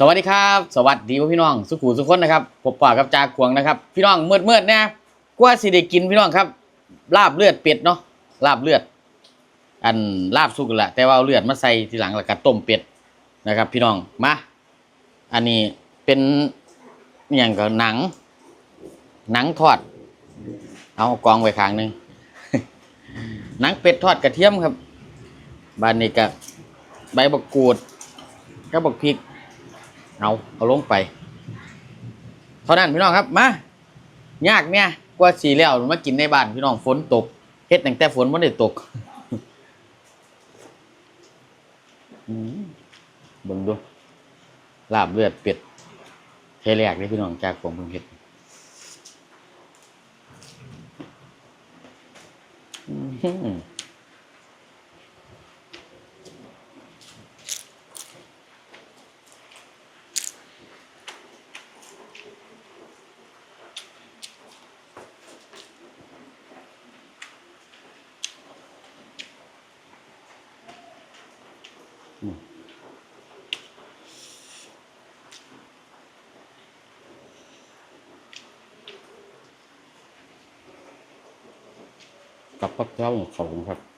สวัสดีครับ สวัสดีพี่น้อง สุขุสุขคนนะครับผมป่ากับจากขวงนะครับ พี่น้องเมื่อเมื่อเนี่ยกว่าสิได้กินพี่น้องครับ ลาบเลือดเป็ดเนาะลาบเลือด อันลาบสุกแหละแต่ว่าเอาเลือดมาใส่ทีหลังแล้วก็ต้มเป็ดนะครับ พี่น้องมาอันนี้เป็นอย่างก็หนัง หนังทอด เอากองไว้ข้างหนึ่งหนังเป็ดทอดกระเทียมครับบานนี้ก็ใบบักกูดกับบักพริก เอาเอาลงไป เท่านั้นพี่น้องครับมายากเนี่ยกว่าสีแล้วมากินในบ้านพี่น้องฝนตกเฮ็ดตั้งแต่ฝนไม่ได้ตกบิ่งดูลาบเลือดเป็ดเทแรกเลยพี่น้องจากผมเพิ่งเฮ็ดอื้อ กับพระเจ้าของเขาครับ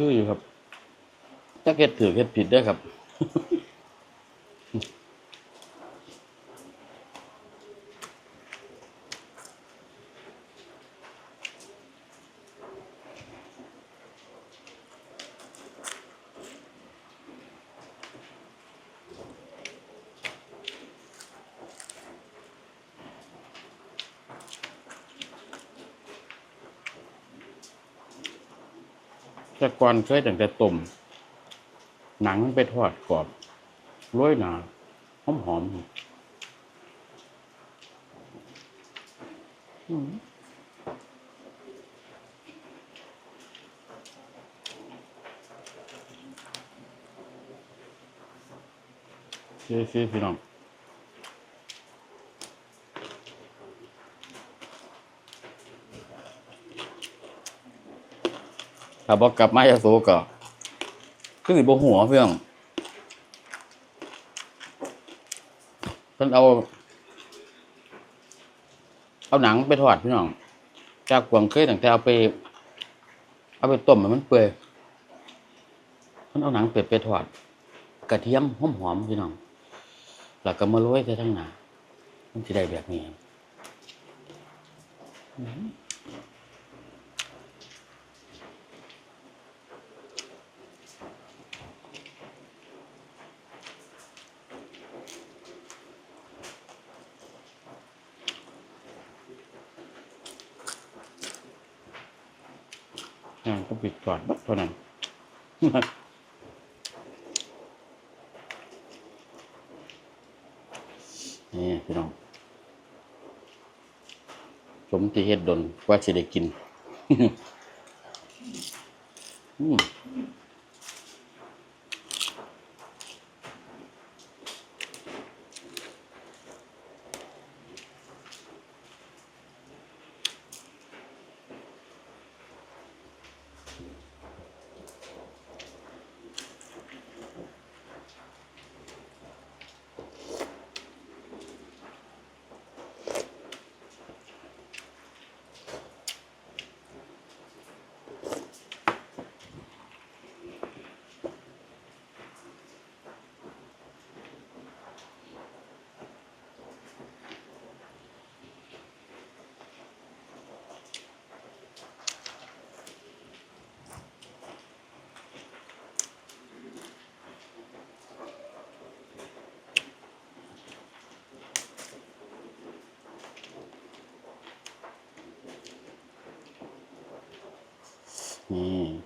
คืออยู่ครับถ้าเฮ็ดถือเฮ็ดผิดเด้ครับ แต่ก่อนเคยตั้งแต่ต้มหนังมันไปทอดกรอบโรยหนาหอมหอมๆอืมซีซีพี่น้อง ถ้าบอกกลับมายาโสก็คือสิบ่หัวเพื่อนเพิ่นเอา เอาหนังไปทอดพี่น้อง จากกวางเคยตั้งแต่เอาไป เอาไปต้มให้มันเปื่อยเพิ่นเอาหนังเป็ดไปทอด กระเทียมหอมๆพี่น้อง แล้วก็มาโรยใส่ทั้งหน้ามันสิได้แบบนี้ นี่ก็ปิดก่อนเท่านั้นนี่พี่น้องสมที่เฮ็ดดนว่าจะได้กิน อืม นี่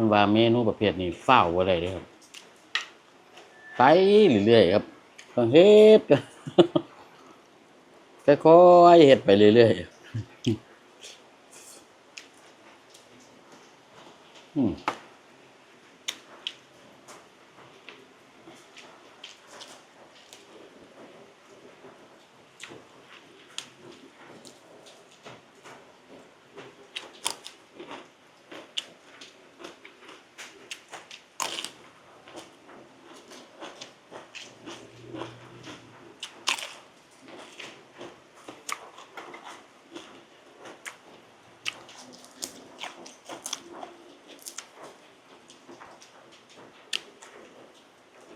มันว่าเมนูประเภทนี้ฝ้าวบ่ไรเด้อครับไปเรื่อยๆครับต้องเฮ็ดค่อยๆเฮ็ดไปเรื่อยๆ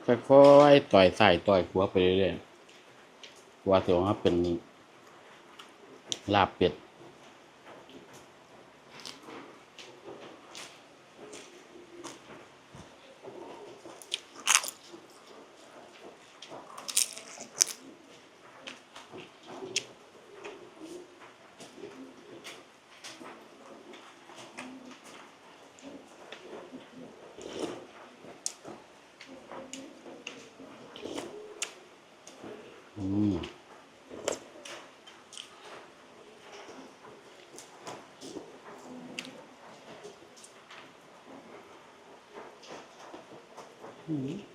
ค่อยๆต่อยใส่ต่อยหัวไปเรื่อยๆว่าสิออกมาเป็นลาบเป็ด Mm-hmm.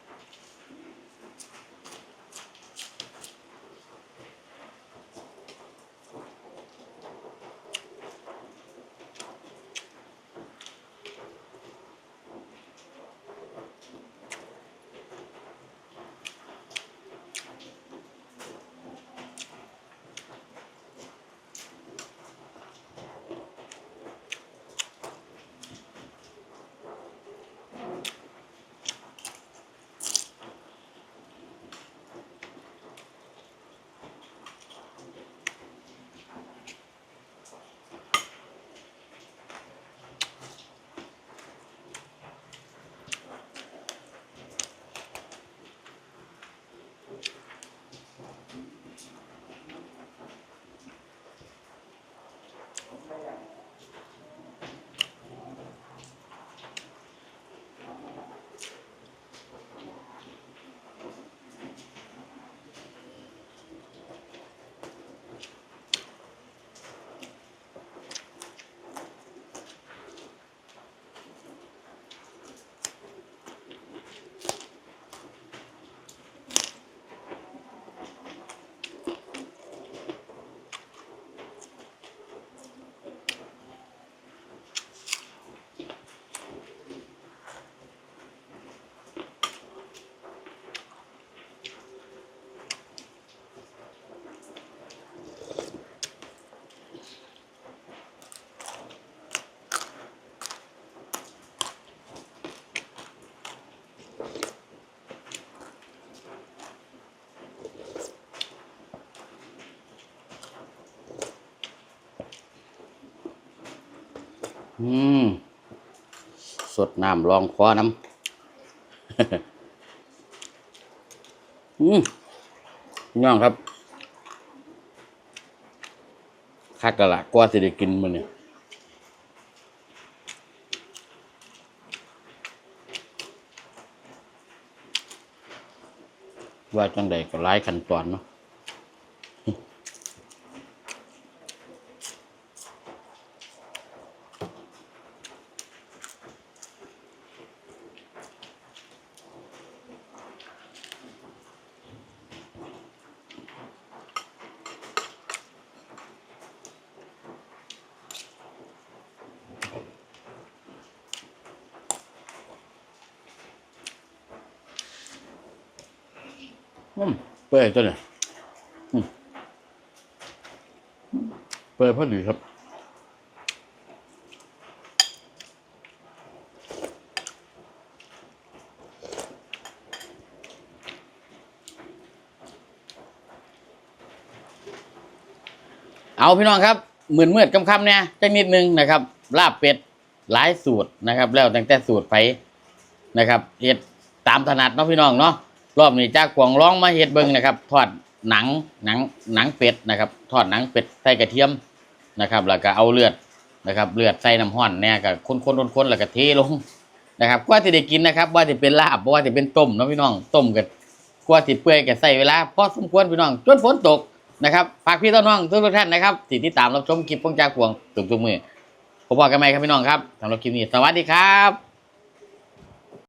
อืมสดน้ำรองคอน้ำอืมพี่น้องครับคักกะละกว่าสิได้กินมันเนี่ยว่าจังใดก็หลายขั้นตอนเนาะ เปื่อยตัวเนี่ยเปื่อยพอดีครับเอาพี่น้องครับหมื่นเมื่อดคำๆเนี่ยจันิดนึงนะครับ ลาบเป็ดหลายสูตรนะครับ แล้วตั้งแต่สูตรไปนะครับเอ็ดตามถนัดเนาะพี่น้องเนาะ รอบนี้จากกวงร้องมาเฮ็ดเบิงนะครับทอดหนังหนังหนังเป็ดนะครับทอดหนังเป็ดใส่กระเทียมนะครับ แล้วก็เอาเลือดนะครับเลือดใส่น้ำห้อนเนี่ยก็คนๆๆๆแล้วก็เทลงนะครับกว่าที่ได้กินนะครับว่าจะเป็นลาบว่าจะเป็นต้มนะพี่น้องต้มกับกว่าที่เปื่อยก็ใส่เวลาพอสมควรพี่น้องจนฝนตกนะครับฝากพี่ต้นน้องทุกท่านนะครับที่ติดตามรับชมคลิปพงจากพวงตุกทุกมือผมบกันไหมครับพี่น้องครับสำหรับคลิปนี้สวัสดีครับ